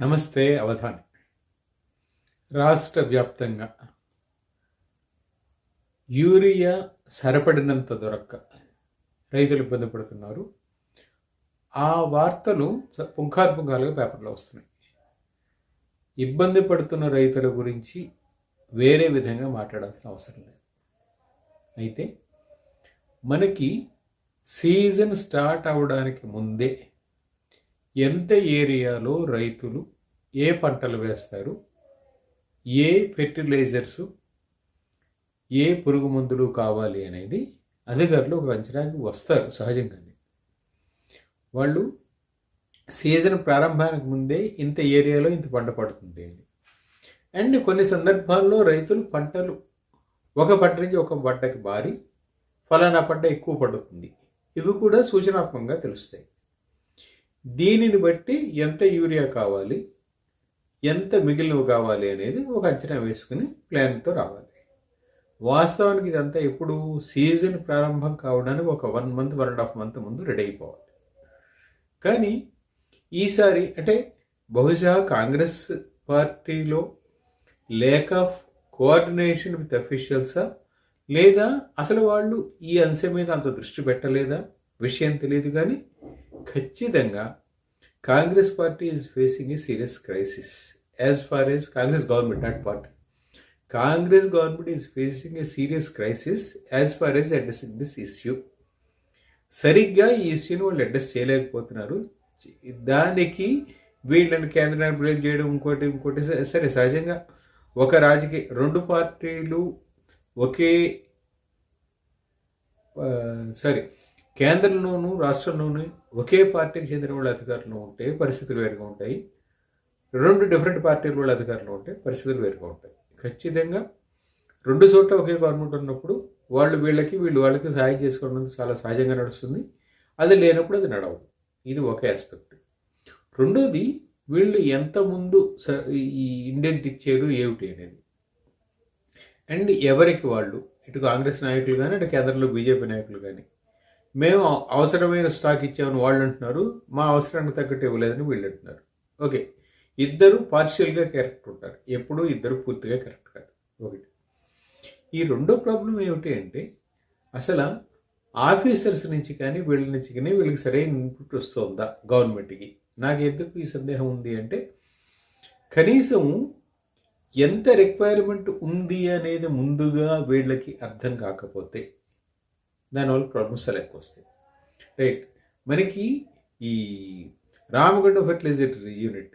నమస్తే అవధాని. రాష్ట్ర వ్యాప్తంగా యూరియా సరిపడినంత దొరక్క రైతులు ఇబ్బంది పడుతున్నారు. ఆ వార్తలు పుంఖాలు పుంఖాలుగా పేపర్లో వస్తున్నాయి. ఇబ్బంది పడుతున్న రైతుల గురించి వేరే విధంగా మాట్లాడాల్సిన అవసరం లేదు. అయితే మనకి సీజన్ స్టార్ట్ అవడానికి ముందే ఎంత ఏరియాలో రైతులు ఏ పంటలు వేస్తారు? ఏ ఫెర్టిలైజర్స్? ఏ పురుగు మందులు కావాలి అనేది అధికారులు ఒక అంచనాకి వస్తారు సహజంగానే. వాళ్ళు సీజన్ ప్రారంభానికి ముందే ఇంత ఏరియాలో ఇంత పంట పడుతుంది అని. అండ్ కొన్ని సందర్భాల్లో రైతులు పంటలు ఒక పంట నుంచి ఒక పంటకి బారి ఫలానా పంట ఎక్కువ పడుతుంది. ఇవి కూడా సూచనాత్మకంగా తెలుస్తాయి. దీనిని బట్టి ఎంత యూరియా కావాలి? ఎంత మిగిలినవి కావాలి అనేది ఒక అంచనా వేసుకుని ప్లాన్తో రావాలి. వాస్తవానికి ఇదంతా ఎప్పుడు సీజన్ ప్రారంభం కావడానికి ఒక one month one and half month ముందు రెడీ అయిపోవాలి. కానీ ఈసారి అంటే బహుశా కాంగ్రెస్ పార్టీలో లేక్ ఆఫ్ కోఆర్డినేషన్ విత్ అఫీషియల్సా లేదా అసలు వాళ్ళు ఈ అంశం మీద అంత దృష్టి పెట్టలేదా? విషయం తెలియదు కానీ ఖచ్చితంగా Congress party is facing a serious crisis as far as Congress government not party Congress government is facing a serious crisis as far as addressing this issue సరిగ్గా ఈ ఇష్యూని వాళ్ళు అడ్రస్ చేయలేకపోతున్నారు. దానికి వీళ్ళని కేంద్రాన్ని బ్లేమ్ చేయడం ఇంకోటి ఇంకోటి స- సరే సహజంగా ఒక రాజకీయ రెండు పార్టీలు ఒకే ఆ, సరే కేంద్రంలోనూ రాష్ట్రంలోనూ ఒకే పార్టీకి చెందిన వాళ్ళ అధికారులు ఉంటే పరిస్థితులు వేరుగా ఉంటాయి. రెండు డిఫరెంట్ పార్టీల వాళ్ళ అధికారులు ఉంటే పరిస్థితులు వేరుగా ఉంటాయి. ఖచ్చితంగా రెండు చోట్ల ఒకే గవర్నమెంట్ ఉన్నప్పుడు వాళ్ళు వీళ్ళకి వీళ్ళు వాళ్ళకి సహాయం చేసుకోవడం చాలా సహజంగా నడుస్తుంది. అది లేనప్పుడు అది నడవదు. ఇది ఒక ఆస్పెక్ట్ రెండోది వీళ్ళు ఎంత ముందు స- ఈ ఇండెంట్ ఇచ్చారు ఏమిటి అనేది. అండ్ ఎవరికి వాళ్ళు? ఇటు కాంగ్రెస్ నాయకులు కానీ అటు కేంద్రంలో బీజేపీ నాయకులు కానీ మేము అవసరమైన స్టాక్ ఇచ్చామని వాళ్ళు అంటున్నారు మా అవసరానికి తగ్గట్టు ఇవ్వలేదని వీళ్ళు అంటున్నారు. ఓకే. ఇద్దరు పార్షియల్గా కరెక్ట్ ఉంటారు. ఎప్పుడూ ఇద్దరు పూర్తిగా కరెక్ట్ కాదు. ఒకటి. ఈ రెండో ప్రాబ్లం ఏమిటి అంటే అసలు ఆఫీసర్స్ నుంచి కానీ వీళ్ళ నుంచి కానీ వీళ్ళకి సరైన ఇన్పుట్ వస్తుందా గవర్నమెంట్కి? నాకు ఎందుకు ఈ సందేహం ఉంది అంటే కనీసం ఎంత రిక్వైర్మెంట్ ఉంది అనేది ముందుగా వీళ్ళకి అర్థం కాకపోతే దానివల్ల ప్రాబ్లమ్స్ చాలా ఎక్కువ వస్తాయి. రైట్ మనకి ఈ రామగుండ ఫర్టిలైజర్ యూనిట్